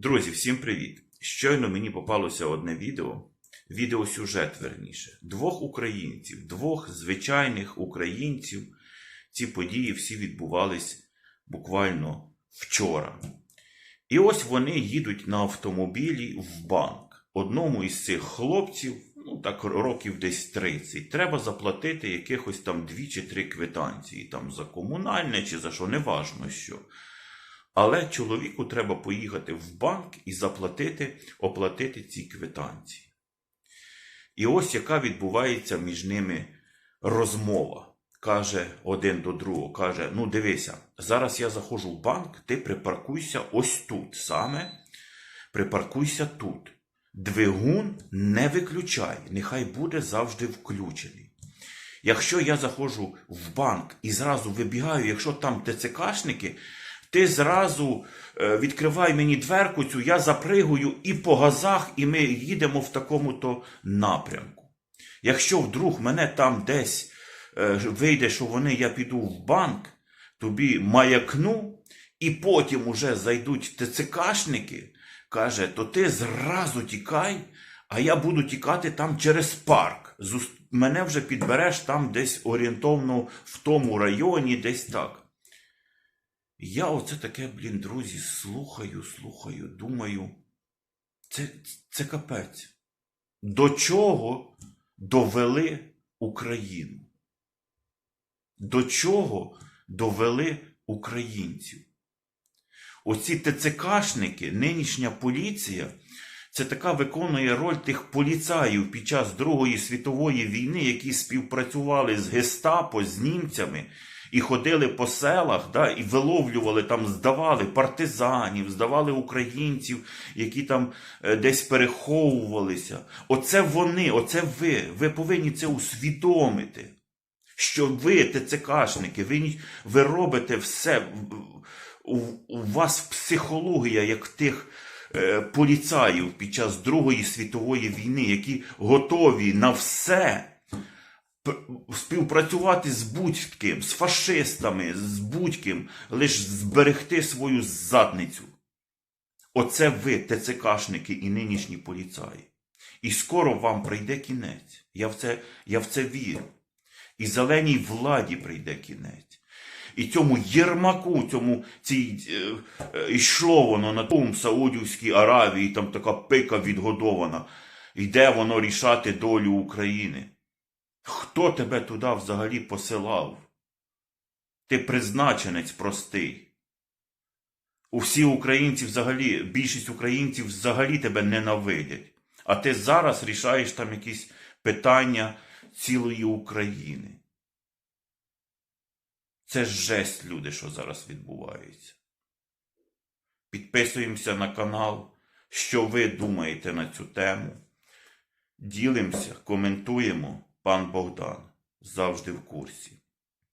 Друзі, всім привіт! Щойно мені попалося одне відео, відеосюжет верніше, двох українців, двох звичайних українців. Ці події всі відбувались буквально вчора. І ось вони їдуть на автомобілі в банк. Одному із цих хлопців, ну так років десь 30, треба заплатити якихось там дві чи три квитанції, там за комунальне чи за що, неважно що. Але чоловіку треба поїхати в банк і заплатити, оплатити ці квитанції. І ось яка відбувається між ними розмова. Каже один до другого, каже: Ну, дивися, зараз я заходжу в банк, ти припаркуйся ось тут саме. Припаркуйся тут. Двигун не виключай, нехай буде завжди включений. Якщо я заходжу в банк і зразу вибігаю, якщо там ТЦКшники, ти зразу е, відкривай мені дверку цю, я запригую і по газах, і ми їдемо в такому-то напрямку. Якщо вдруг мене там десь е, вийде, що вони, я піду в банк, тобі маякну, і потім уже зайдуть ТЦКшники, каже, то ти зразу тікай, а я буду тікати там через парк. Мене вже підбереш там десь орієнтовно в тому районі, десь так. Я оце таке, блін, друзі, слухаю, слухаю, думаю. Це, це капець. До чого довели Україну? До чого довели українців? Оці ТЦКшники, нинішня поліція, це така виконує роль тих поліцаїв під час Другої світової війни, які співпрацювали з гестапо, з німцями, і ходили по селах, да, і виловлювали там, здавали партизанів, здавали українців, які там е, десь переховувалися. Оце вони, оце ви. Ви повинні це усвідомити. Що ви, ТЦКшники, ви, ви робите все. У, у вас психологія, як тих е, поліцаїв під час Другої світової війни, які готові на все співпрацювати з будь-ким, з фашистами, з будь-ким, лише зберегти свою задницю. Оце ви, ТЦКшники і нинішні поліцаї. І скоро вам прийде кінець. Я в це, я в це вірю. І зеленій владі прийде кінець. І цьому Єрмаку, цьому цій е, е, йшло воно на тому Саудівській Аравії, там така пика відгодована. Йде воно рішати долю України. Хто тебе туди взагалі посилав? Ти призначенець простий. Усі українці взагалі, більшість українців взагалі тебе ненавидять. А ти зараз рішаєш там якісь питання цілої України. Це жесть, люди, що зараз відбувається. Підписуємося на канал, що ви думаєте на цю тему. Ділимося, коментуємо. Пан Богдан завжди в курсі.